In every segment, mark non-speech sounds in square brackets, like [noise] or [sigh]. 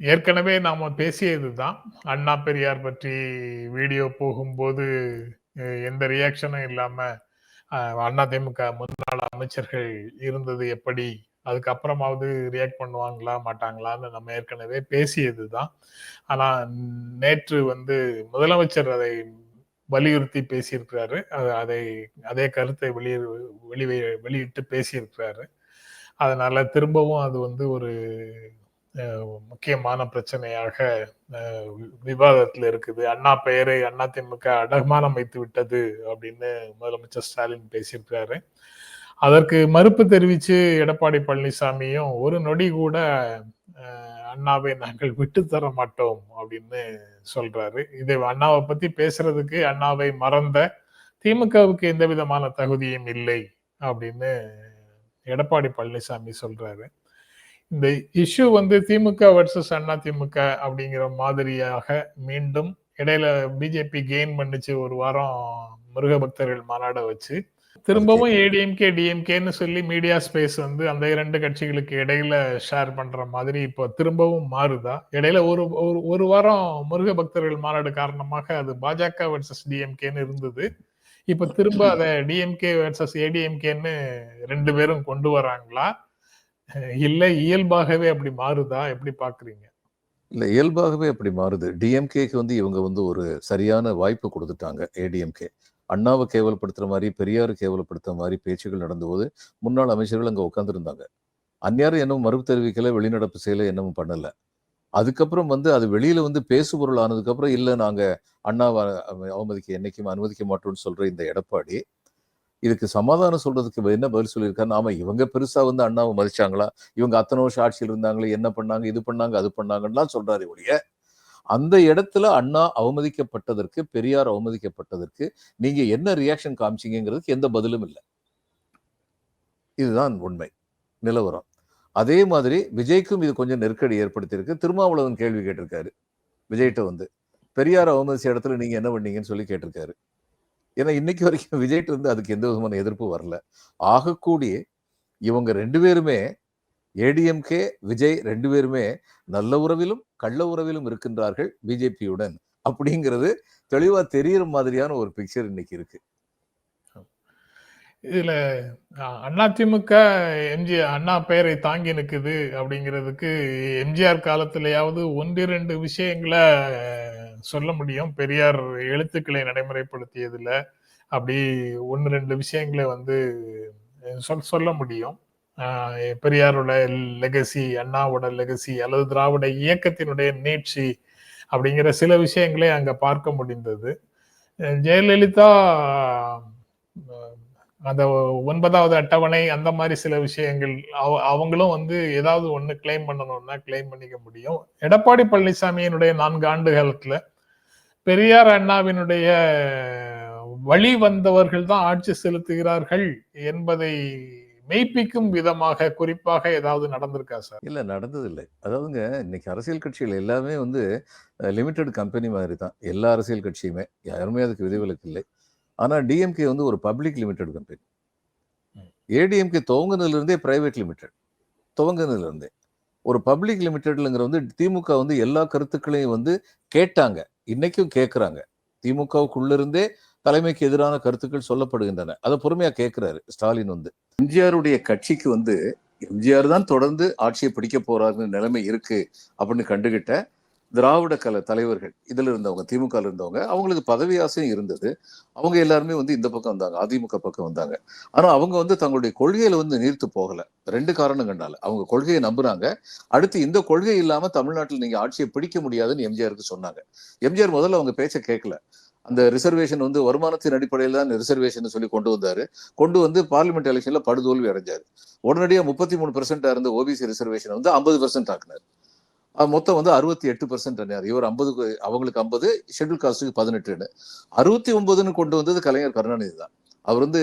ஏற்கனவே நாம் பேசியது தான் அண்ணா பெரியார் பற்றி வீடியோ போகும்போது எந்த ரியாக்ஷனும் இல்லாமல் அண்ணா திமுக முன்னாள் அமைச்சர்கள் இருந்தது எப்படி? அதுக்கப்புறமாவது ரியாக்ட் பண்ணுவாங்களா மாட்டாங்களான்னு நம்ம ஏற்கனவே பேசியது தான் ஆனால் நேற்று வந்து முதலமைச்சர் அதை வலியுறுத்தி பேசியிருக்கிறாரு. அதை அதே கருத்தை வெளியே வெளி வெளியிட்டு பேசியிருக்கிறாரு. அதனால திரும்பவும் அது வந்து ஒரு முக்கியமான பிரச்சனையாக விவாதத்தில் இருக்குது. அண்ணா பெயரை அண்ணா திமுக அடகுமானம் வைத்து விட்டது அப்படின்னு முதலமைச்சர் ஸ்டாலின் பேசியிருக்கிறாரு. அதற்கு மறுப்பு தெரிவித்து எடப்பாடி பழனிசாமியும் ஒரு நொடி கூட அண்ணாவை நாங்கள் விட்டு தர மாட்டோம் அப்படின்னு சொல்றாரு. இதை அண்ணாவை பத்தி பேசுறதுக்கு அண்ணாவை மறந்த திமுகவுக்கு எந்த விதமான தகுதியும் இல்லை அப்படின்னு எடப்பாடி பழனிசாமி சொல்றாரு. இந்த இஷ்யூ வந்து திமுக வர்சஸ் அண்ணா திமுக அப்படிங்கிற மாதிரியாக மீண்டும் இடையில பிஜேபி கெயின் பண்ணுச்சு ஒரு வாரம் முருக பக்தர்கள் மாநாட வச்சு. திரும்பவும் ஏடிஎம்கே டிஎம்கேன்னு சொல்லி மீடியா ஸ்பேஸ் வந்து அந்த இரண்டு கட்சிகளுக்கு இடையில ஷேர் பண்ற மாதிரி இப்போ திரும்பவும் மாறுதா? இடையில ஒரு ஒரு- ஒரு வாரம் முருக பக்தர்கள் மாநாடு காரணமாக அது பாஜக வர்சஸ் டிஎம்கேன்னு இருந்தது. இப்ப திரும்ப அதை டிஎம்கே வர்சஸ் ஏடிஎம்கேன்னு ரெண்டு பேரும் கொண்டு வராங்களா? இல்ல இயல்பாகவே அப்படி மாறுதா? எப்படி பாக்குறீங்க இல்ல இயல்பாகவே அப்படி மாறுது. டிஎம்கேக்கு வந்து இவங்க வந்து ஒரு சரியான வாய்ப்பு கொடுத்துட்டாங்க ஏடிஎம்கே அண்ணாவை கேவலப்படுத்துற மாதிரி பெரியாரை கேவலப்படுத்துற மாதிரி பேச்சுகள் நடந்தபோது முன்னாள் அமைச்சர்கள் அங்க உட்காந்துருந்தாங்க அந்நியாரும் என்னமும் மறுப்பு தெரிவிக்கல வெளிநடப்பு செய்யல என்னமும் பண்ணல. அதுக்கப்புறம் வந்து அது வெளியில வந்து பேசுபொருள் ஆனதுக்கப்புறம் இல்ல நாங்க அண்ணாவை அவமதிக்க என்னைக்கும் அனுமதிக்க மாட்டோம்னு சொல்ற இந்த எடப்பாடி இதுக்கு சமாதானம் சொல்றதுக்கு என்ன பதில் சொல்லியிருக்காரு ஆமா இவங்க பெருசா வந்து அண்ணாவை மதிச்சாங்களா? இவங்க அத்தனை வருஷம் ஆட்சியில் இருந்தாங்களே என்ன பண்ணாங்க இது பண்ணாங்க அது பண்ணாங்கலாம் சொல்றாரு ஒழிய அந்த இடத்துல அண்ணா அவமதிக்கப்பட்டதற்கு பெரியார் அவமதிக்கப்பட்டதற்கு நீங்க என்ன ரியாக்ஷன் காமிச்சீங்கிறதுக்கு எந்த பதிலும் இல்லை. இதுதான் உண்மை நிலவரம். அதே மாதிரி விஜய்க்கும் இது கொஞ்சம் நெருக்கடி ஏற்படுத்தியிருக்கு. திருமாவளவன் கேள்வி கேட்டிருக்காரு விஜய்கிட்ட வந்து. பெரியார் அவமதிச்ச இடத்துல நீங்க என்ன பண்ணீங்கன்னு சொல்லி கேட்டிருக்காரு. ஏன்னா இன்னைக்கு வரைக்கும் [laughs] விஜய்ட்டு இருந்து அதுக்கு எந்த விதமான எதிர்ப்பு வரல. ஆகக்கூடிய இவங்க ரெண்டு பேருமே ஏடிஎம்கே விஜய் ரெண்டு பேருமே நல்ல உறவிலும் கள்ள உறவிலும் இருக்கின்றார்கள் பிஜேபியுடன் அப்படிங்கிறது தெளிவா தெரியிற மாதிரியான ஒரு பிக்சர் இன்னைக்கு இருக்கு. இதுல அதிமுக எம்ஜி அண்ணா பெயரை தாங்கி நிற்குது அப்படிங்கிறதுக்கு எம்ஜிஆர் காலத்திலேயாவது ஒன்றிரண்டு விஷயங்களை சொல்ல முடியும். பெரியார் எழுத்துக்களை நடைமுறைப்படுத்தியதுல அப்படி ஒன்று ரெண்டு விஷயங்களை வந்து சொல் சொல்ல முடியும். பெரியாரோட லெகசி அண்ணாவோட லெகசி அல்லது திராவிட இயக்கத்தினுடைய நீட்சி அப்படிங்கிற சில விஷயங்களை அங்க பார்க்க முடிந்தது. ஜெயலலிதா அந்த ஒன்பதாவது அட்டவணை அந்த மாதிரி சில விஷயங்கள் அவ- அவங்களும் வந்து ஏதாவது ஒன்று கிளைம் பண்ணணும்னா கிளைம் பண்ணிக்க முடியும். எடப்பாடி பழனிசாமியினுடைய நான்கு ஆண்டு காலத்துல பெரியார் அண்ணாவினுடைய வழி வந்தவர்கள் தான் ஆட்சி செலுத்துகிறார்கள் என்பதை மெய்ப்பிக்கும் விதமாக குறிப்பாக ஏதாவது நடந்திருக்கா சார்? இல்லை நடந்தது இல்லை அதாவதுங்க இன்னைக்கு அரசியல் கட்சிகள் எல்லாமே வந்து லிமிடெட் கம்பெனி மாதிரி தான். எல்லா அரசியல் கட்சியுமே. யாருமே அதுக்கு விதிவிலக்கு இல்லை. ஆனால் டிஎம்கே வந்து ஒரு பப்ளிக் லிமிடெட் கம்பெனி ஏடிஎம்கே துவங்கினதுலேருந்தே பிரைவேட் லிமிடெட் துவங்கினதுலேருந்தே. ஒரு பப்ளிக் லிமிடெட்லங்கிற வந்து திமுக வந்து எல்லா கருத்துக்களையும் வந்து கேட்டாங்க. இன்னைக்கும் கேட்குறாங்க திமுகவுக்குள்ளிருந்தே தலைமைக்கு எதிரான கருத்துக்கள் சொல்லப்படுகின்றன. அதை பொறுமையா கேட்கிறாரு ஸ்டாலின் வந்து. எம்ஜிஆருடைய கட்சிக்கு வந்து எம்ஜிஆர் தான் தொடர்ந்து ஆட்சியை பிடிக்க போறாருன்னு நிலைமை இருக்கு அப்படின்னு கண்டுகிட்ட திராவிட கல தலைவர்கள் இதுல இருந்தவங்க திமுக இருந்தவங்க அவங்களுக்கு பதவி ஆசையும் இருந்தது. அவங்க எல்லாருமே வந்து இந்த பக்கம் வந்தாங்க அதிமுக பக்கம் வந்தாங்க. ஆனா அவங்க வந்து தங்களுடைய கொள்கையில வந்து நீர்த்து போகல. ரெண்டு காரணம் கண்டால. அவங்க கொள்கையை நம்புறாங்க. அடுத்து இந்த கொள்கை இல்லாம தமிழ்நாட்டில் நீங்க ஆட்சியை பிடிக்க முடியாதுன்னு எம்ஜிஆருக்கு சொன்னாங்க. எம்ஜிஆர் முதல்ல அவங்க பேச்சை கேட்கல அந்த ரிசர்வேஷன் வந்து வருமானத்தின் அடிப்படையில் தான் ரிசர்வேஷன் சொல்லி கொண்டு வந்தாரு. கொண்டு வந்து பார்லிமெண்ட் எலெக்ஷன்ல படுதோல்வி அடைஞ்சாரு. உடனடியாக முப்பத்தி மூணு பெர்சென்டா இருந்த ஓபிசி ரிசர்வேஷன் வந்து ஐம்பது பெர்சென்ட் ஆக்குனாரு. மொத்தம் வந்து அறுபத்தி எட்டு பர்சன்ட் இவர் ஐம்பதுக்கு அவங்களுக்கு ஐம்பது ஷெட்யூல் காஸ்ட்டுக்கு பதினெட்டுன்னு. அறுபத்தி ஒன்பதுன்னு கொண்டு வந்தது கலைஞர் கருணாநிதி தான். அவர் வந்து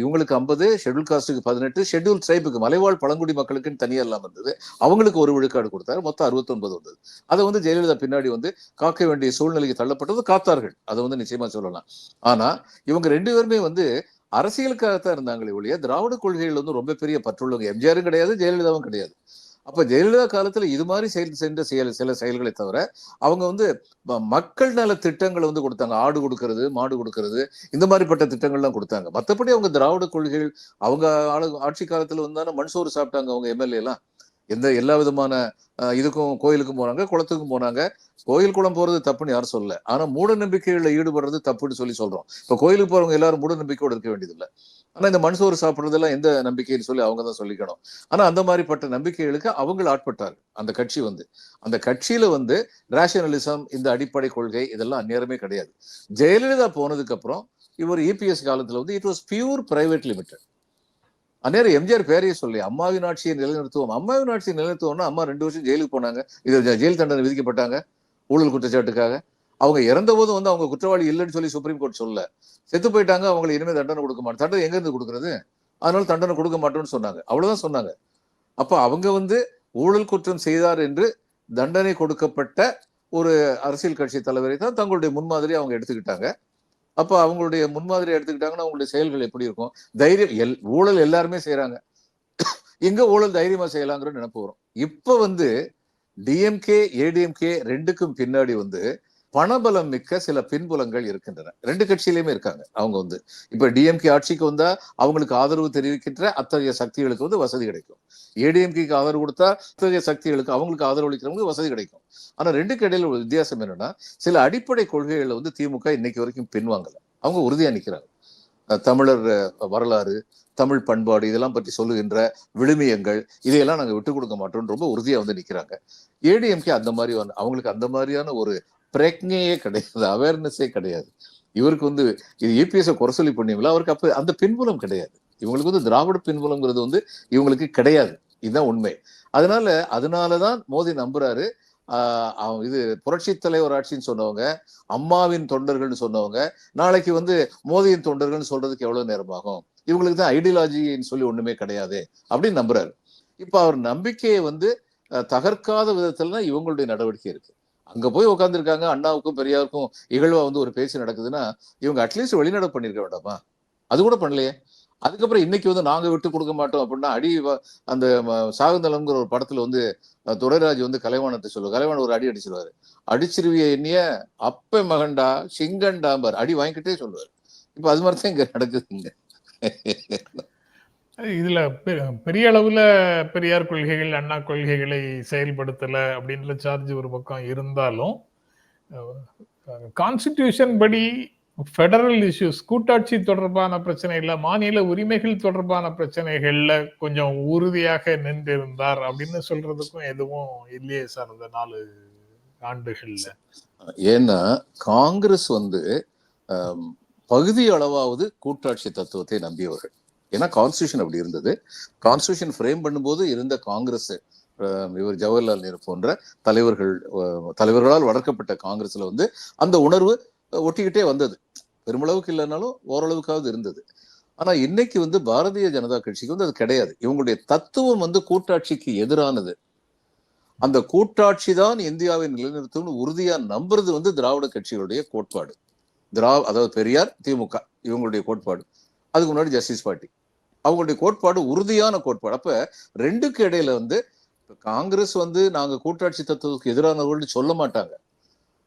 இவங்களுக்கு ஐம்பது ஷெட்யூல் காஸ்ட்டுக்கு பதினெட்டு ஷெட்யூல் ட்ரைபுக்கு மலைவாழ் பழங்குடி மக்களுக்குன்னு தனியாக இல்லாமல் இருந்தது. அவங்களுக்கு ஒரு விழுக்காடு கொடுத்தாரு மொத்தம் அறுபத்தொன்பது வந்தது. அதை வந்து ஜெயலலிதா பின்னாடி வந்து காக்க வேண்டிய சூழ்நிலைக்கு தள்ளப்பட்டது காத்தார்கள். அதை வந்து நிச்சயமா சொல்லலாம். ஆனா இவங்க ரெண்டு பேருமே வந்து அரசியலுக்காகத்தான் இருந்தாங்களே ஒழிய திராவிட கொள்கைகள் வந்து ரொம்ப பெரிய பற்றுள்ளவங்க. எம்ஜிஆரும் கிடையாது ஜெயலலிதாவும் கிடையாது. அப்ப ஜெயலலிதா காலத்துல இது மாதிரி செயல் சென்ற செயல் சில செயல்களை தவிர அவங்க வந்து மக்கள் நல திட்டங்களை வந்து கொடுத்தாங்க. ஆடு கொடுக்கறது மாடு கொடுக்கறது இந்த மாதிரிப்பட்ட திட்டங்கள்லாம் கொடுத்தாங்க. மத்தபடி அவங்க திராவிட கொள்கைகள் அவங்க ஆளு ஆட்சி காலத்துல வந்தானே மண் சோறு சாப்பிட்டாங்க அவங்க எம்எல்ஏ எல்லாம் எந்த எல்லா விதமான இதுக்கும் கோயிலுக்கும் போனாங்க குளத்துக்கும் போனாங்க. கோயில் குளம் போறது தப்புன்னு யாரும் சொல்லல. ஆனா மூட நம்பிக்கைகளில் ஈடுபடுறது தப்புன்னு சொல்லி சொல்றோம். இப்ப கோயிலுக்கு போறவங்க எல்லாரும் மூட நம்பிக்கையோடு இருக்க வேண்டியதில்லை. ஆனா இந்த மண் சோறு சாப்பிடுறதெல்லாம் எந்த நம்பிக்கைன்னு சொல்லி அவங்க தான் சொல்லிக்கணும். ஆனா அந்த மாதிரிப்பட்ட நம்பிக்கைகளுக்கு அவங்கள ஆட்பட்டார்கள். அந்த கட்சி வந்து. அந்த கட்சியில வந்து ரேஷனலிசம் இந்த அடிப்படை கொள்கை இதெல்லாம் அந்நேரமே கிடையாது. ஜெயலலிதா போனதுக்கு அப்புறம் இவர் இபிஎஸ் காலத்துல வந்து it was pure private limited அந்நேரம் எம்ஜிஆர் பேரையே சொல்லி அம்மாவின் ஆட்சியை நிலைநிறுத்துவோம். அம்மாவின் ஆட்சியை நிலைநிறுத்துவோம்னா அம்மா ரெண்டு வருஷம் ஜெயிலுக்கு போனாங்க. இது ஜெயில் தண்டனை விதிக்கப்பட்டாங்க. ஊழல் குற்றச்சாட்டுக்காக. அவங்க இறந்த போது வந்து அவங்க குற்றவாளி இல்லைன்னு சொல்லி சுப்ரீம் கோர்ட் சொல்லல. செத்து போயிட்டாங்க அவங்களுக்கு இனிமே தண்டனை கொடுக்க மாட்டோம். தண்டனை எங்கேருந்து கொடுக்குறது? அதனால தண்டனை கொடுக்க மாட்டோம்னு சொன்னாங்க. அவ்வளவுதான் சொன்னாங்க. அப்ப அவங்க வந்து ஊழல் குற்றம் செய்தார் என்று தண்டனை கொடுக்கப்பட்ட ஒரு அரசியல் கட்சி தலைவரை தான் தங்களுடைய முன்மாதிரி அவங்க எடுத்துக்கிட்டாங்க. அப்போ அவங்களுடைய முன்மாதிரி எடுத்துக்கிட்டாங்கன்னா அவங்களுடைய செயல்கள் எப்படி இருக்கும்? தைரியம் எல் ஊழல் எல்லாருமே செய்கிறாங்க எங்க ஊழல் தைரியமாக செய்யலாங்கிற நினப்பு வரும். இப்போ வந்து டிஎம்கே ஏடிஎம்கே ரெண்டுக்கும் பின்னாடி வந்து பணபலம் மிக்க சில பின்புலங்கள் இருக்கின்றன. ரெண்டு கட்சியிலையுமே இருக்காங்க. அவங்க வந்து இப்ப டிஎம்கே ஆட்சிக்கு வந்தா அவங்களுக்கு ஆதரவு தெரிவிக்கின்ற அத்தகைய சக்திகளுக்கு வந்து வசதி கிடைக்கும். ஏடிஎம்கேக்கு ஆதரவு கொடுத்தா அத்தகைய சக்திகளுக்கு அவங்களுக்கு ஆதரவு அளிக்கிறவங்களுக்கு வசதி கிடைக்கும். ஆனா ரெண்டுக்கு இடையில ஒரு வித்தியாசம் என்னன்னா சில அடிப்படை கொள்கைகள்ல வந்து திமுக இன்னைக்கு வரைக்கும் பின்வாங்கல. அவங்க உறுதியா நிக்கிறாங்க. தமிழர் வரலாறு தமிழ் பண்பாடு இதெல்லாம் பற்றி சொல்லுகின்ற விழுமியங்கள் இதையெல்லாம் நாங்க விட்டு கொடுக்க மாட்டோம்னு ரொம்ப உறுதியா வந்து நிக்கிறாங்க. ஏடிஎம்கே அந்த மாதிரி அவங்களுக்கு அந்த மாதிரியான ஒரு பிரக்ஞையே கிடையாது அவேர்னஸே கிடையாது. இவருக்கு வந்து இது இபிஎஸ் குறை சொல்லி பண்ணீங்களா? அவருக்கு அப்ப அந்த பின்புலம் கிடையாது. இவங்களுக்கு வந்து திராவிட பின்புலம்ங்கிறது வந்து இவங்களுக்கு கிடையாது. இதுதான் உண்மை. அதனால அதனாலதான் மோடி நம்புறாரு. இது புரட்சி தலைவர் ஆட்சின்னு சொன்னவங்க அம்மாவின் தொண்டர்கள்னு சொன்னவங்க நாளைக்கு வந்து மோதியின் தொண்டர்கள்னு சொல்றதுக்கு எவ்வளவு நேரமாகும்? இவங்களுக்கு தான் ஐடியாலஜின்னு சொல்லி ஒண்ணுமே கிடையாது அப்படின்னு நம்புறாரு. இப்ப அவர் நம்பிக்கையை வந்து தகர்க்காத விதத்துல தான் இவங்களுடைய நடவடிக்கை இருக்கு. அங்க போய் உட்காந்துருக்காங்க அண்ணாவுக்கும் பெரியாருக்கும் இகழ்வா வந்து ஒரு பேச்சு நடக்குதுன்னா இவங்க அட்லீஸ்ட் வெளிநடப்பு பண்ணிருக்க வேண்டாமா? அது கூட பண்ணலையே. அதுக்கப்புறம் இன்னைக்கு வந்து நாங்க விட்டு கொடுக்க மாட்டோம் அப்படின்னா அடி அந்த சாகுந்தலம்ங்கிற ஒரு படத்துல வந்து துரைராஜ் வந்து கலைவாணத்தை சொல்லுவார். கலைவாணன் ஒரு அடி அடிச்சிருவாரு. அடிச்சிருவிய எண்ணிய அப்ப மகண்டா சிங்கண்டாம்பார் அடி வாங்கிக்கிட்டே சொல்லுவார். இப்ப அது மாதிரி தான் இங்க நடக்குதுங்க. இதுல பெ- பெரிய அளவுல பெரியார் கொள்கைகள் அண்ணா கொள்கைகளை செயல்படுத்தல அப்படின்ற சார்ஜ் ஒரு பக்கம் இருந்தாலும் கான்ஸ்டிடியூஷன் படி ஃபெடரல் இஷ்யூஸ் கூட்டாட்சி தொடர்பான பிரச்சனைகள்ல மாநில உரிமைகள் தொடர்பான பிரச்சனைகள்ல கொஞ்சம் உறுதியாக நின்றிருந்தார் அப்படின்னு சொல்றதுக்கும் எதுவும் இல்லையே சார் இந்த நாலு ஆண்டுகள்ல. ஏன்னா காங்கிரஸ் வந்து பகுதி அளவாவது கூட்டாட்சி தத்துவத்தை நம்பியவர்கள். ஏன்னா கான்ஸ்டியூஷன் அப்படி இருந்தது. கான்ஸ்டியூஷன் ஃப்ரேம் பண்ணும்போது இருந்த காங்கிரஸ் இவர் ஜவஹர்லால் நேரு போன்ற தலைவர்கள் தலைவர்களால் வளர்க்கப்பட்ட காங்கிரஸ்ல வந்து அந்த உணர்வு ஒட்டிக்கிட்டே வந்தது. பெருமளவுக்கு இல்லைனாலும் ஓரளவுக்காவது இருந்தது. ஆனா இன்னைக்கு வந்து பாரதிய ஜனதா கட்சிக்கு வந்து அது கிடையாது. இவங்களுடைய தத்துவம் வந்து கூட்டாட்சிக்கு எதிரானது. அந்த கூட்டாட்சி தான் இந்தியாவை நிலைநிறுத்தும்னு உறுதியா நம்புறது வந்து திராவிட கட்சிகளுடைய கோட்பாடு. திரா அதாவது பெரியார் திமுக இவங்களுடைய கோட்பாடு. அதுக்கு முன்னாடி ஜஸ்டிஸ் பார்ட்டி அவங்களுடைய கோட்பாடு உறுதியான கோட்பாடு. அப்ப ரெண்டுக்கு இடையில வந்து காங்கிரஸ் வந்து நாங்க கூட்டாட்சி தத்துவத்துக்கு எதிரானவர்கள் சொல்ல மாட்டாங்க.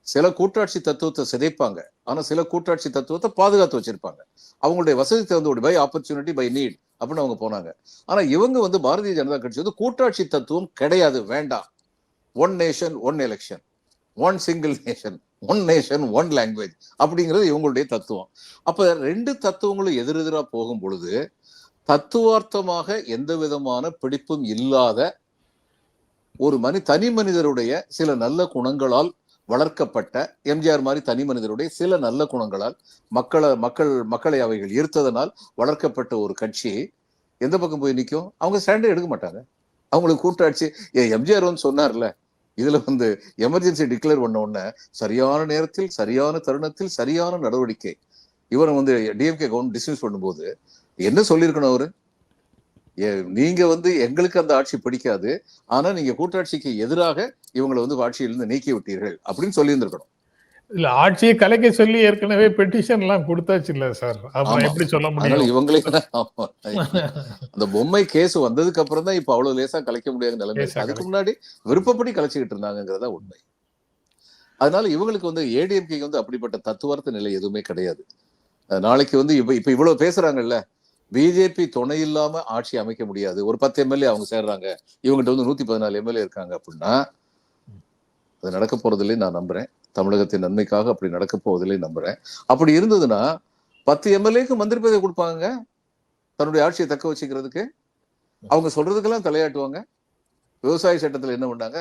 சில கூட்டாட்சி தத்துவத்தை சிதைப்பாங்க. ஆனா சில கூட்டாட்சி தத்துவத்தை பாதுகாத்து வச்சிருப்பாங்க. அவங்களுடைய வசதி தகுந்த பை ஆப்பர்ச்சுனிட்டி பை நீட் அப்படின்னு அவங்க போனாங்க. ஆனா இவங்க வந்து பாரதிய ஜனதா கட்சி வந்து கூட்டாட்சி தத்துவம் கிடையாது வேண்டாம். One nation one election one single nation one nation one language அப்படிங்கிறது இவங்களுடைய தத்துவம். அப்ப ரெண்டு தத்துவங்களும் எதிரெதிராக போகும் பொழுது தத்துவார்த்தமாக எந்த விதமான பிடிப்பும் இல்லாத ஒரு மனி தனி மனிதருடைய சில நல்ல குணங்களால் வளர்க்கப்பட்ட எம்ஜிஆர் மாதிரி தனி மனிதருடைய சில நல்ல குணங்களால் மக்களை மக்கள் மக்களை அவைகள் ஈர்த்ததனால் வளர்க்கப்பட்ட ஒரு கட்சி எந்த பக்கம் போய் நிற்கும் அவங்க ஸ்டாண்டே எடுக்க மாட்டாங்க. அவங்களுக்கு கூட்டாட்சி ஏ, எம்ஜிஆர் வந்து சொன்னார்ல இதுல வந்து எமர்ஜென்சி டிக்ளேர் பண்ண உடனே சரியான நேரத்தில் சரியான தருணத்தில் சரியான நடவடிக்கை. இவரை வந்து டிஎம்கே கவர்மெண்ட் டிஸ்மிஸ் பண்ணும்போது என்ன சொல்லியிருக்கணும் அவரு? நீங்க வந்து எங்களுக்கு அந்த ஆட்சி பிடிக்காது. ஆனா நீங்க கூட்டாட்சிக்கு எதிராக இவங்களை வந்து ஆட்சியிலிருந்து நீக்கி விட்டீர்கள் அப்படின்னு சொல்லியிருந்திருக்கணும். இல்ல ஆட்சியை கலைக்க சொல்லி ஏற்கனவே பெட்டிஷன் எல்லாம் கொடுத்தாச்சு இல்ல சார். அப்புறம். எப்படி சொல்ல முடியும்? இவங்களே. அந்த பொம்மை கேஸ் வந்ததுக்கு அப்புறம் தான் இப்ப அவ்வளவு லேசா கலைக்க முடியாத நிலைமை. அதுக்கு முன்னாடி விருப்பப்படி கலைச்சுக்கிட்டு இருந்தாங்கிறதா உண்மை. அதனால இவங்களுக்கு வந்து ஏடிஎம்கே வந்து அப்படிப்பட்ட தத்துவார்த்த நிலை எதுவுமே கிடையாது. நாளைக்கு வந்து இப்ப இப்ப இவ்வளவு பேசுறாங்கல்ல பிஜேபி துணை இல்லாம ஆட்சி அமைக்க முடியாது. ஒரு பத்து எம்எல்ஏ அவங்க சேர்றாங்க. இவங்ககிட்ட வந்து நூத்தி பதினாலு எம்எல்ஏ இருக்காங்க அப்படின்னா அது நடக்க போறதில்லை நான் நம்புறேன். தமிழகத்தின் நன்மைக்காக அப்படி நடக்க போவதில்லை நம்புறேன். அப்படி இருந்ததுன்னா பத்து எம்எல்ஏக்கு மந்திரி பதவி கொடுப்பாங்க தன்னுடைய ஆட்சியை தக்க வச்சுக்கிறதுக்கு. அவங்க சொல்றதுக்கெல்லாம் தலையாட்டுவாங்க. விவசாய சட்டத்துல என்ன பண்ணாங்க?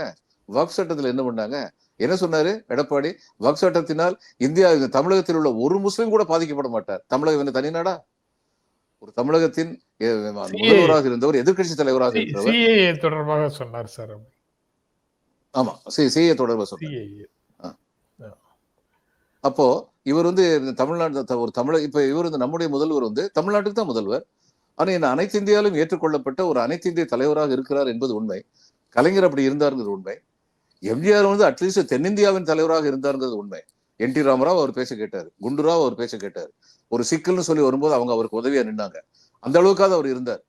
வக் சட்டத்துல என்ன பண்ணாங்க? என்ன சொன்னாரு? எடப்பாடி வக் சட்டத்தினால் இந்தியா தமிழகத்தில் உள்ள ஒரு முஸ்லீம் கூட பாதிக்கப்பட மாட்டார். தமிழகம் என்ன தனிநாடா ஒரு தமிழகத்தின் முதல்வராக இருந்தவர் எதிர்க்கட்சி தலைவராக இருந்தவர். தொடர்பாக சொன்னார் சார் ஆமா சிஏ தொடர்பு சொன்னார். அப்போ இவர் வந்து தமிழ்நாடு ஒரு தமிழக இப்ப இவர் வந்து நம்முடைய முதல்வர் வந்து தமிழ்நாட்டுக்கு தான் முதல்வர். ஆனா இந்த அனைத்து இந்தியாவிலும் ஏற்றுக்கொள்ளப்பட்ட ஒரு அனைத்து இந்திய தலைவராக இருக்கிறார் என்பது உண்மை. கலைஞர் அப்படி இருந்தாருங்கிறது உண்மை. எம்ஜிஆர் வந்து அட்லீஸ்ட் தென்னிந்தியாவின் தலைவராக இருந்தாருங்கிறது உண்மை. என் டி ராமராவ் அவர் பேச கேட்டார். குண்டுராவ் அவர் பேச கேட்டார். ஒரு சிக்கல்னு சொல்லி வரும்போது அவங்க அவருக்கு உதவியா நின்னாங்க. அந்த அளவுக்காவது அவர் இருந்தார்.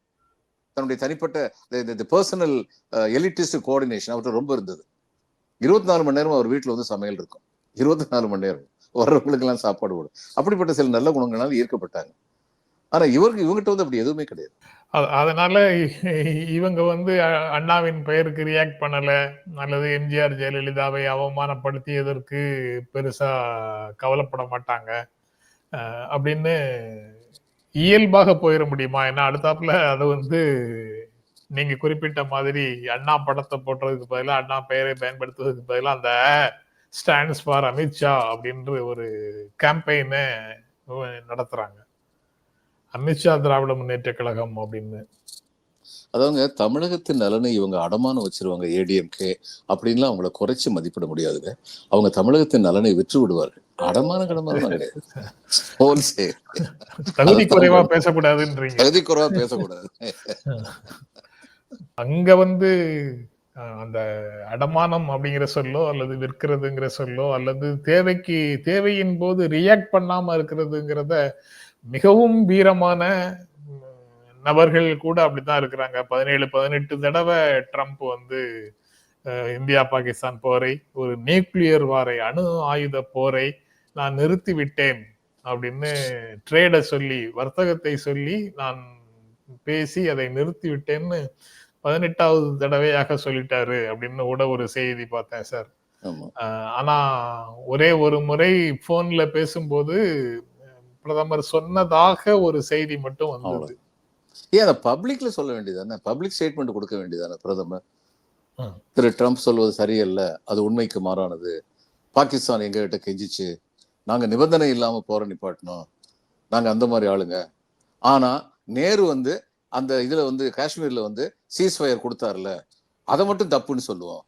தன்னுடைய தனிப்பட்ட பர்சனல் எலிட்டிஸ்ட் கோஆர்டினேஷன் அவர்கிட்ட ரொம்ப இருந்தது. இருபத்தி நாலு மணி நேரம் அவர் வீட்டுல வந்து சமையல் இருக்கும். இருபத்தி நாலு மணி நேரம். வர்றவங்களுக்கு எல்லாம் சாப்பாடு போடும். அப்படிப்பட்ட சில நல்ல குணங்களால் ஈர்க்கப்பட்டாங்க. ஆனா இவருக்கு இவங்ககிட்ட வந்து அப்படி எதுவுமே கிடையாது. அதனால இவங்க வந்து அ- அண்ணாவின் பெயருக்கு ரியாக்ட் பண்ணல. அல்லது எம்ஜிஆர் ஜெயலலிதாவை அவமானப்படுத்தியதற்கு பெருசா கவலைப்பட மாட்டாங்க. அப்படின்னு இயல்பாக போயிட முடியுமா? ஏன்னா அடுத்தாப்புல அது வந்து நீங்க குறிப்பிட்ட மாதிரி அண்ணா படத்தை போடுறதுக்கு பதிலாக அண்ணா பெயரை பயன்படுத்துவதற்கு பதிலாக அந்த ஸ்டாண்ட்ஸ் ஃபார் அமித்ஷா அப்படின்ற ஒரு கேம்பெயினை நடத்துறாங்க. அமித்ஷா திராவிட முன்னேற்ற கழகம் அப்படின்னு. அதாவங்க தமிழகத்தின் நலனை இவங்க அடமானம் வச்சிருவாங்க ஏடிஎம்கே அப்படின்லாம் அவங்கள குறைச்சு மதிப்பிட முடியாதுங்க. அவங்க தமிழகத்தின் நலனை விற்று விடுவார்கள். அடமான கடமானம் கிடையாது. ஹோல்சேல் தகுதி குறைவா பேசக்கூடாதுன்றீங்க. தகுதி குறைவா பேசக்கூடாது. அங்க வந்து அந்த அடமானம் அப்படிங்கிற சொல்லோ அல்லது விற்கிறதுங்கிற சொல்லோ அல்லது தேவைக்கு தேவையின் போது ரியாக்ட் பண்ணாம இருக்கிறதுங்கிறத மிகவும் வீரமான நபர்கள் கூட அப்படித்தான் இருக்கிறாங்க. பதினேழு பதினெட்டு தடவை ட்ரம்ப் வந்து இந்தியா பாகிஸ்தான் போரை ஒரு நியூக்ளியர் வாரை அணு ஆயுத போரை நான் நிறுத்தி விட்டேன் அப்படின்னு ட்ரேட சொல்லி வர்த்தகத்தை சொல்லி நான் பேசி அதை நிறுத்தி விட்டேன்னு பதினெட்டாவது தடவையாக சொல்லிட்டாரு அப்படின்னு கூட ஒரு செய்தி பார்த்தேன் சார். ஆனா ஒரே ஒரு முறை போன்ல பேசும்போது பிரதமர் சொன்னதாக ஒரு செய்தி மட்டும் வந்தது. ஏன் அதை பப்ளிக்ல சொல்ல வேண்டியதானே பப்ளிக் ஸ்டேட்மெண்ட் கொடுக்க வேண்டியதானே பிரதமர். திரு ட்ரம்ப் சொல்வது சரியல்ல அது உண்மைக்கு மாறானது. பாகிஸ்தான் எங்க கிட்ட கெஞ்சிச்சு நாங்க நிபந்தனை இல்லாம போற நிப்பாட்டினோம் நாங்க அந்த மாதிரி ஆளுங்க. ஆனா நேரு வந்து அந்த இதுல வந்து காஷ்மீர்ல வந்து சீஸ் ஃபயர் கொடுத்தாருல அதை மட்டும் தப்புன்னு சொல்லுவோம்.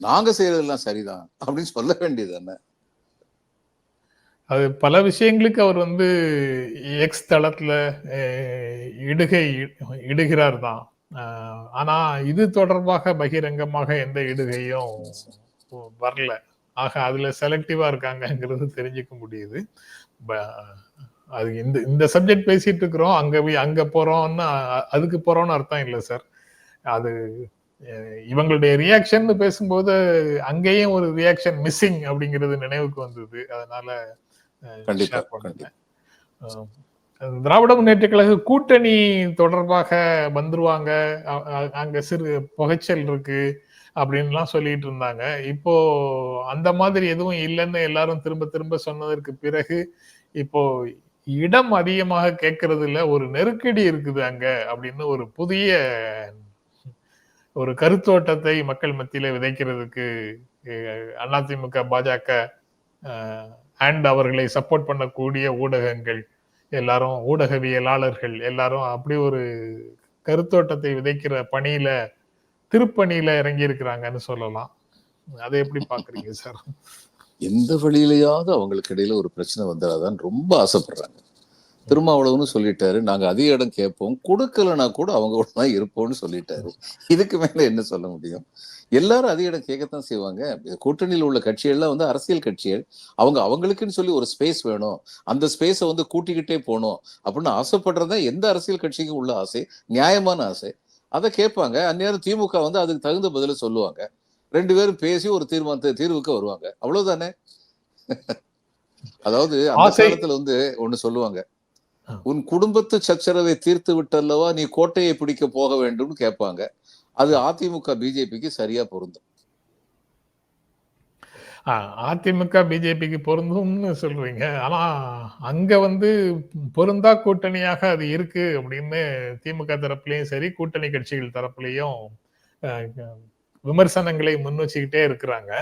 நாங்க செய்யறதெல்லாம் சரிதான் அப்படின்னு சொல்ல வேண்டியதானே அது பல விஷயங்களுக்கு அவர் வந்து எக்ஸ் தளத்துல இடுகை இடுகிறார் தான். ஆனா இது தொடர்பாக பகிரங்கமாக எந்த இடுகையும் வரல. ஆக அதுல செலக்டிவா இருக்காங்கங்கிறது தெரிஞ்சுக்க முடியுது. ப- அது இந்த இந்த சப்ஜெக்ட் பேசிட்டு இருக்கிறோம். அங்க போய் அங்க போறோம்னு அதுக்கு போறோம்னு அர்த்தம் இல்லை சார் அது இவங்களுடைய ரியாக்ஷன் பேசும்போது அங்கேயும் ஒரு ரியாக்ஷன் மிஸ்ஸிங் அப்படிங்கிறது நினைவுக்கு வந்தது. அதனால கண்டிப்பா, திராவிட முன்னேற்ற கழக கூட்டணி தொடர்பாக வந்துருவாங்க. அங்க சிறு புகைச்சல் இருக்கு அப்படின்லாம் சொல்லிட்டு இருந்தாங்க. இப்போ அந்த மாதிரி எதுவும் இல்லைன்னு எல்லாரும் திரும்ப திரும்ப சொன்னதற்கு பிறகு இப்போ இடம் அதிகமாக கேட்கறதுல ஒரு நெருக்கடி இருக்குது அங்க அப்படின்னு ஒரு புதிய ஒரு கருத்தோட்டத்தை மக்கள் மத்தியில விதைக்கிறதுக்கு அதிமுக பாஜக அண்ட் அவர்களை சப்போர்ட் பண்ணக்கூடிய ஊடகங்கள் எல்லாரும் ஊடகவியலாளர்கள் எல்லாரும் அப்படி ஒரு கருத்தோட்டத்தை விதைக்கிற பணியில திருப்பணியில இறங்கி இருக்கிறாங்கன்னு சொல்லலாம். அதை எப்படி பாக்குறீங்க சார் எந்த வழியிலயாவது அவங்களுக்கு இடையில ஒரு பிரச்சனை வந்தாதான் ரொம்ப ஆசைப்படுறாங்க. திருமாவளவன்னு சொல்லிட்டாரு. நாங்க அதிக இடம் கேட்போம். கொடுக்கலன்னா கூட அவங்க கூட தான் இருப்போம்னு சொல்லிட்டாரு. இதுக்கு மேல என்ன சொல்ல முடியும்? எல்லாரும் அதிக இடம் கேட்கத்தான் செய்வாங்க. கூட்டணியில் உள்ள கட்சிகள்லாம் வந்து அரசியல் கட்சிகள். அவங்க அவங்களுக்குன்னு சொல்லி ஒரு ஸ்பேஸ் வேணும். அந்த ஸ்பேஸை வந்து கூட்டிக்கிட்டே போகணும். அப்படின்னு ஆசைப்படுறதா எந்த அரசியல் கட்சிக்கும் உள்ள ஆசை. நியாயமான ஆசை. அதை கேட்பாங்க. அந்நேரம் திமுக வந்து அதுக்கு தகுந்த பதில சொல்லுவாங்க. ரெண்டு பேரும் பேசி ஒரு தீர்மானத்தை தீர்வுக்கு வருவாங்க. அவ்வளவுதானே? அதாவது அந்த காலத்துல வந்து ஒண்ணு சொல்லுவாங்க. உன் குடும்பத்து சச்சரவை தீர்த்து விட்டல்லவா? நீ கோட்டையை பிடிக்க போக வேண்டும்னு கேட்பாங்க. அது அதிமுக பிஜேபிக்கு சரியா பொருந்தும். அதிமுக பிஜேபிக்கு பொருந்தும்னு சொல்றீங்க. ஆனா அங்க வந்து பொருந்தா கூட்டணியாக அது இருக்கு அப்படின்னு திமுக தரப்புலையும் சரி கூட்டணி கட்சிகள் தரப்புலையும் விமர்சனங்களை முன் வச்சுக்கிட்டே இருக்கிறாங்க.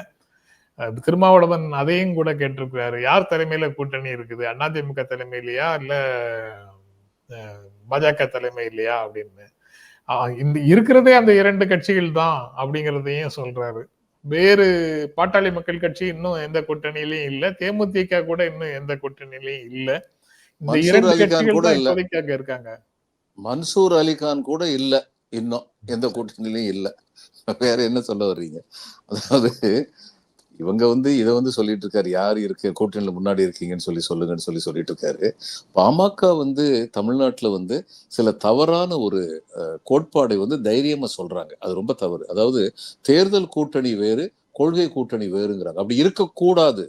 திருமாவளவன் அதையும் கூட கேட்டிருக்கிறாரு. யார் தலைமையில கூட்டணி இருக்குது? அதிமுக தலைமையிலயா? இல்ல அஹ், பாஜக தலைமையிலயா அப்படின்னு? இந்த இருக்கிறதே அந்த இரண்டு கட்சிகள் தான் அப்படிங்கிறதையும் சொல்றாரு. வேறு பாட்டாளி மக்கள் கட்சி இன்னும் எந்த கூட்டணியிலயும் இல்ல. தேமுதிக கூட இன்னும் எந்த கூட்டணியிலயும் இல்ல. இந்த இரண்டு கட்சிகள் இருக்காங்க. மன்சூர் அலிகான் கூட இல்ல. இன்னும் எந்த கூட்டணியிலையும் இல்ல. வேற என்ன சொல்ல வர்றீங்க? அதாவது இவங்க வந்து இதை வந்து சொல்லிட்டு இருக்காரு யார் இருக்க கூட்டணியில் முன்னாடி இருக்கீங்கன்னு சொல்லி சொல்லுங்கன்னு சொல்லி சொல்லிட்டு இருக்காரு பாமக வந்து தமிழ்நாட்டில் வந்து சில தவறான ஒரு கோட்பாடை வந்து தைரியமாக சொல்றாங்க. அது ரொம்ப தவறு. அதாவது தேர்தல் கூட்டணி வேறு கொள்கை கூட்டணி வேறுங்கிறாங்க. அப்படி இருக்கக்கூடாது.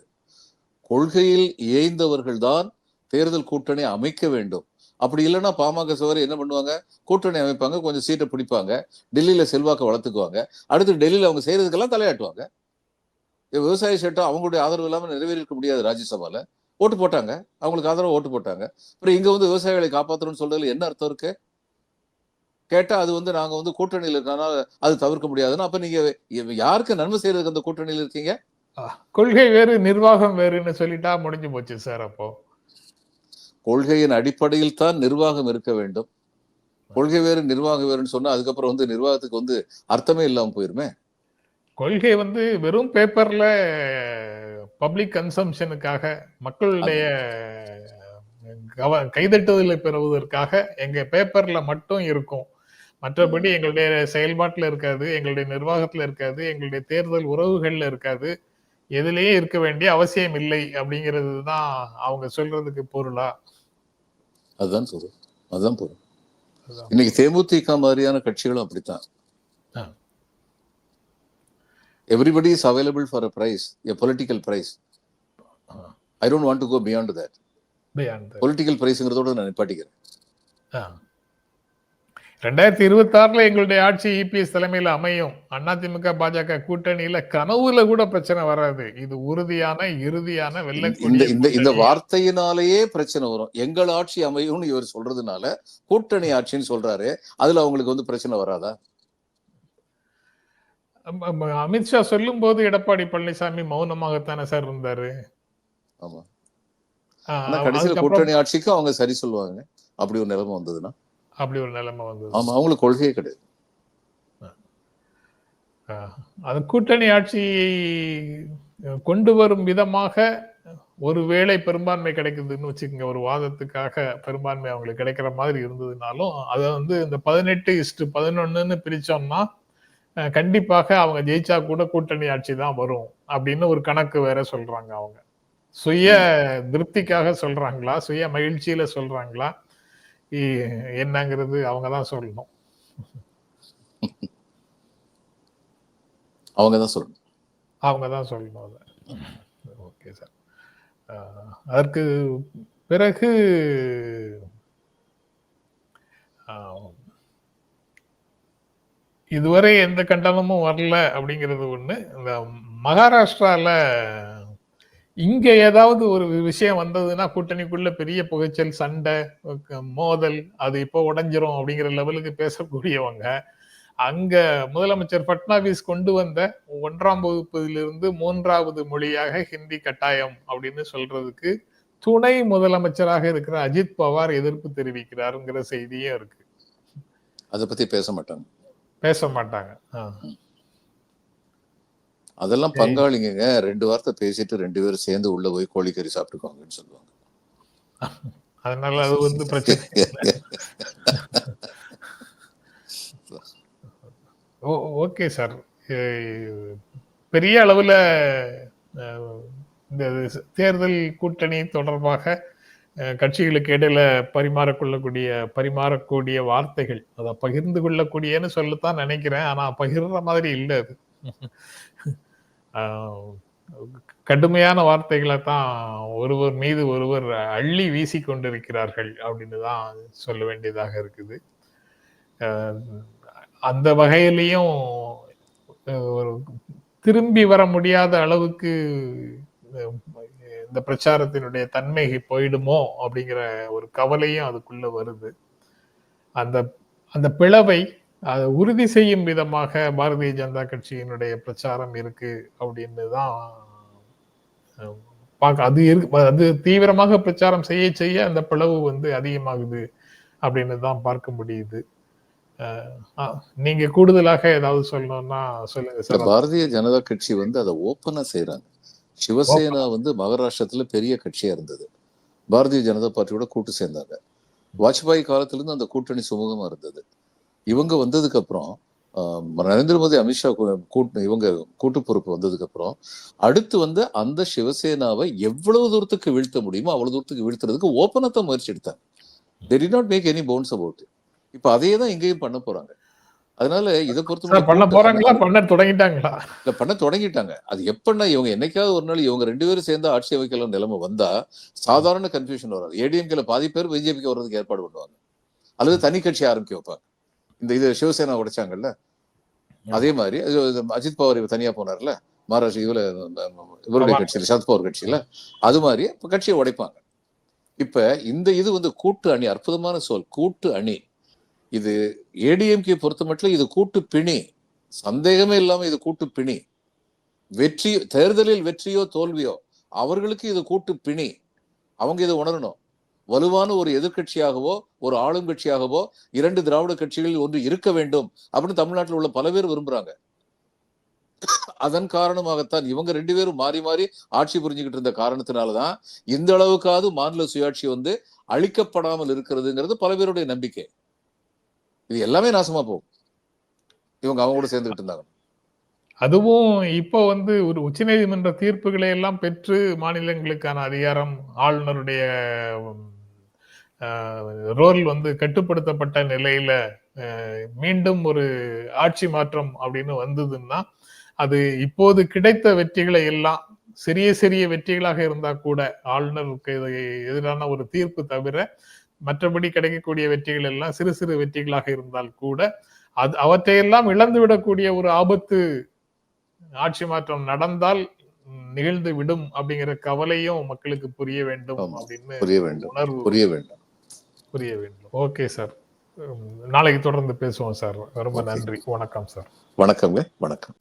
கொள்கையில் இயைந்தவர்கள் தான் தேர்தல் கூட்டணி அமைக்க வேண்டும். அப்படி இல்லைன்னா பாமக சவரி என்ன பண்ணுவாங்க? கூட்டணி அமைப்பாங்க கொஞ்சம் சீட்டை பிடிப்பாங்க டெல்லியில் செல்வாக்கை வளர்த்துக்குவாங்க. அடுத்து டெல்லியில் அவங்க செய்யறதுக்கெல்லாம் தலையாட்டுவாங்க. விவசாய சட்டம் அவங்களுடைய ஆதரவு இல்லாம நிறைவேறிக்க முடியாது ராஜ்யசபால. ஓட்டு போட்டாங்க. அவங்களுக்கு ஆதரவு ஓட்டு போட்டாங்க. அப்புறம் இங்க வந்து விவசாயிகளை காப்பாற்றணும்னு சொல்றதுல என்ன அர்த்தம் இருக்கு? கேட்டா அது வந்து நாங்க வந்து கூட்டணியில் இருக்கனால அது தவிர்க்க முடியாதுன்னா அப்ப நீங்க யாருக்கு நன்மை செய்யறதுக்கு அந்த கூட்டணியில் இருக்கீங்க? கொள்கை வேறு நிர்வாகம் வேறுன்னு சொல்லிட்டா முடிஞ்சு போச்சு சார் அப்போ. கொள்கையின் அடிப்படையில் தான் நிர்வாகம் இருக்க வேண்டும். கொள்கை வேறு நிர்வாகம் வேறுன்னு சொன்னா அதுக்கப்புறம் வந்து நிர்வாகத்துக்கு வந்து அர்த்தமே இல்லாம போயிருமே. கொள்கை வந்து வெறும் பேப்பர்ல பப்ளிக் கன்சம்ஷனுக்காக மக்களுடைய கவ கைதட்டுதலை பெறுவதற்காக எங்க பேப்பர்ல மட்டும் இருக்கும். மற்றபடி எங்களுடைய செயல்பாட்டுல இருக்காது எங்களுடைய நிர்வாகத்துல இருக்காது எங்களுடைய தேர்தல் உறவுகள்ல இருக்காது. எதுலயே இருக்க வேண்டிய அவசியம் இல்லை அப்படிங்கிறது தான் அவங்க சொல்றதுக்கு பொருளா? அதுதான் சொல்றேன். அதுதான் பொருள். இன்னைக்கு தேமுதிக மாதிரியான கட்சிகளும் அப்படித்தான். For a price a political price ah. I don't want to go beyond that Beyond that. Political பிரைஸ்ங்கிறதோட நான் நிப்பாட்டிக்கிறேன். ரெண்டாயிரத்தி இருபத்தி ஆறுல எங்களுடைய ஆட்சி இபிஎஸ் தலைமையில அமையும் அதிமுக பாஜக கூட்டணியில கனவுல கூட பிரச்சனை வராது இது உறுதியான இறுதியான வெள்ளக்கூடிய இந்த இந்த. வார்த்தையினாலேயே பிரச்சனை வரும் எங்கள் ஆட்சி அமையும்னு இவர் சொல்றதுனால கூட்டணி ஆட்சின்னு சொல்றாரு அதுல அவங்களுக்கு வந்து பிரச்சனை வராதா அமித்ஷா சொல்லும் போது எடப்பாடி பழனிசாமி மௌனமாகத்தானே சார் இருந்தாரு? கடைசியில கூட்டணி ஆட்சிக்கு அவங்க சரி சொல்லுவாங்க அப்படி ஒரு நிலைமை வந்ததுன்னா. அப்படி ஒரு நிலைமை வந்தது. ஆமா அவங்களுக்கு கொள்கையே கிடையாது. அது கூட்டணி ஆட்சியை கொண்டு வரும் விதமாக ஒருவேளை பெரும்பான்மை கிடைக்குதுன்னு வச்சுக்கோங்க. ஒரு வாதத்துக்காக பெரும்பான்மை அவங்களுக்கு கிடைக்கிற மாதிரி இருந்ததுனாலும் அதை வந்து இந்த பதினெட்டு இஸ்டு பதினொன்னுன்னு பிரிச்சோம்னா கண்டிப்பாக அவங்க ஜெயிச்சா கூட கூட்டணி ஆட்சி தான் வரும் அப்படின்னு ஒரு கணக்கு வேற சொல்றாங்க அவங்க. சுய திருப்திக்காக சொல்றாங்களா? சுய மகிழ்ச்சியில சொல்றாங்களா? என்னங்கிறது அவங்க தான் சொல்லணும். அவங்க தான் சொல்லணும். அவங்க தான் சொல்லணும் அதை. Okay sir. அதற்கு பிறகு இதுவரை எந்த கண்டனமும் வரல அப்படிங்கிறது ஒன்று இந்த மகாராஷ்டிராவில் இங்கே ஏதாவது ஒரு விஷயம் வந்ததுன்னா கூட்டணிக்குள்ள பெரிய புகைச்சல் சண்டை க- மோதல் அது இப்போ உடஞ்சிரும் அப்படிங்கிற லெவலுக்கு பேசக்கூடியவங்க. அங்க முதலமைச்சர் பட்னாவிஸ் கொண்டு வந்த ஒன்றாம் வகுப்பிலிருந்து மூன்றாவது மொழியாக ஹிந்தி கட்டாயம் அப்படின்னு சொல்றதுக்கு துணை முதலமைச்சராக இருக்கிற அஜித் பவார் எதிர்ப்பு தெரிவிக்கிறாருங்கிற செய்தியும் இருக்கு. அதை பத்தி பேச மாட்டாங்க. பேச மாட்டாங்க. அதெல்லாம் பங்காளிங்க ரெண்டு வார்த்தை பேசிட்டு ரெண்டு பேரும் சேர்ந்து உள்ள போய் கோழிக்கறி சாப்பிட்டுக்கோங்கன்னு சொல்லுவாங்க. அதனால அது வந்து பிரச்சனை. இல்லை. ஓ- ஓகே சார். பெரிய அளவுல இந்த தேர்தல் கூட்டணி தொடர்பாக கட்சிகளுக்கு இடையில பரிமாறக்கொள்ளக்கூடிய பரிமாறக்கூடிய வார்த்தைகள். அதை பகிர்ந்து கொள்ளக்கூடியன்னு சொல்லத்தான் நினைக்கிறேன். ஆனா பகிர்ற மாதிரி இல்லை அது. [laughs] கடுமையான வார்த்தைகளை தான் ஒருவர் மீது ஒருவர் அள்ளி வீசி கொண்டிருக்கிறார்கள் அப்படின்னு தான் சொல்ல வேண்டியதாக இருக்குது. அந்த வகையிலையும் ஒரு திரும்பி வர முடியாத அளவுக்கு இந்த பிரச்சாரத்தினுடைய தன்மை போயிடுமோ அப்படிங்கிற ஒரு கவலையும் அதுக்குள்ள வருது. அந்த அந்த பிளவை அதை உறுதி செய்யும் விதமாக பாரதிய ஜனதா கட்சியினுடைய பிரச்சாரம் இருக்கு அப்படின்னு தான் பார்க்க அது இருக்கு அது தீவிரமாக பிரச்சாரம் செய்ய செய்ய அந்த பிளவு வந்து அதிகமாகுது அப்படின்னு தான் பார்க்க முடியுது. நீங்க கூடுதலாக ஏதாவது சொல்லணும்னா சொல்லுங்க சார். பாரதிய ஜனதா கட்சி வந்து அதை ஓப்பனா செய்யறாங்க சிவசேனா வந்து மகாராஷ்டிரத்துல பெரிய கட்சியா இருந்தது. பாரதிய ஜனதா பார்ட்டியோட கூட்டு சேர்ந்தாங்க. வாஜ்பாய் காலத்துல இருந்து அந்த கூட்டணி சுமூகமா இருந்தது. இவங்க வந்ததுக்கு அப்புறம் நரேந்திர மோடி அமித்ஷா கூட்டு இவங்க கூட்டு பொறுப்பு வந்ததுக்கு அப்புறம் அடுத்து வந்து அந்த சிவசேனாவை எவ்வளவு தூரத்துக்கு வீழ்த்த முடியுமோ அவ்வளவு தூரத்துக்கு வீழ்த்துறதுக்கு ஓப்பனா தான் முயற்சி எடுத்தாங்க. They did not make any bones about இப்ப அதையே தான் இங்கேயும் பண்ண போறாங்க. அதனால இதை பொறுத்த பண்ண போறாங்களா? பண்ண தொடங்கிட்டாங்களா? இல்ல பண்ண தொடங்கிட்டாங்க. அது எப்பன்னா இவங்க என்னைக்காவது ஒரு நாள் இவங்க ரெண்டு பேரும் சேர்ந்து ஆட்சி அமைக்கலாம் நிலைமை வந்தா சாதாரண கன்ஃபியூஷன் வராது. ஏடிஎம்கேல பாதி பேர் பிஜேபிக்கு வர்றதுக்கு ஏற்பாடு பண்ணுவாங்க. அல்லது தனி கட்சி ஆரம்பிக்க வைப்பாங்க. இந்த இது சிவசேனா உடைச்சாங்கல்ல? அதே மாதிரி அஜித் பவார் இவர் தனியா போனார்ல? மகாராஷ்டிர இதுல இவருடைய. கட்சியில சரத்பவார் கட்சியில. அது மாதிரி கட்சியை உடைப்பாங்க. இப்ப இந்த இது வந்து கூட்டு அணி அற்புதமான சொல் கூட்டு அணி. இது ஏடிஎம்கே பொறுத்த மட்டும் இது கூட்டு பிணி. சந்தேகமே இல்லாமல் இது கூட்டு பிணி. வெற்றி தேர்தலில் வெற்றியோ தோல்வியோ அவர்களுக்கு இது கூட்டு பிணி. அவங்க இதை உணரணும். வலுவான ஒரு எதிர்க்கட்சியாகவோ ஒரு ஆளும் கட்சியாகவோ இரண்டு திராவிட கட்சிகளில் ஒன்று இருக்க வேண்டும் அப்படின்னு தமிழ்நாட்டில் உள்ள பல பேர் விரும்புறாங்க. அதன் காரணமாகத்தான் இவங்க ரெண்டு பேரும் மாறி மாறி ஆட்சி புரிஞ்சுக்கிட்டு இருந்த காரணத்தினாலதான் இந்த அளவுக்காவது மாநில சுயாட்சி வந்து அழிக்கப்படாமல் இருக்கிறதுங்கிறது பல பேருடைய நம்பிக்கை. இது எல்லாமே நாசமா போகும். இவங்க அவங்க கூட சேர்ந்துகிட்டு இருந்தாங்க. அதுவும் இப்போ வந்து ஒரு உச்சநீதிமன்ற தீர்ப்புகளை எல்லாம் பெற்று மாநிலங்களுக்கான அதிகாரம் ஆளுநருடைய ரோல் வந்து கட்டுப்படுத்தப்பட்ட நிலையில அஹ், மீண்டும் ஒரு ஆட்சி மாற்றம் அப்படின்னு வந்ததுன்னா அது இப்போது கிடைத்த வெற்றிகளை எல்லாம் சிறிய சிறிய வெற்றிகளாக இருந்தா கூட ஆளுநருக்கு எதிரான ஒரு தீர்ப்பு தவிர மற்றபடி கிடைக்கக்கூடிய வெற்றிகள் எல்லாம் சிறு சிறு வெற்றிகளாக இருந்தால் கூட அது அவற்றையெல்லாம் இழந்து விடக்கூடிய ஒரு ஆபத்து ஆட்சி மாற்றம் நடந்தால் நிகழ்ந்து விடும் அப்படிங்கிற கவலையும் மக்களுக்கு புரிய வேண்டும். அப்படின்னு புரிய வேண்டும். உணர்வு புரிய வேண்டும். புரிய வேண்டும். Okay sir. நாளைக்கு தொடர்ந்து பேசுவோம் சார். ரொம்ப. நன்றி. வணக்கம் சார். வணக்கங்க வணக்கம்.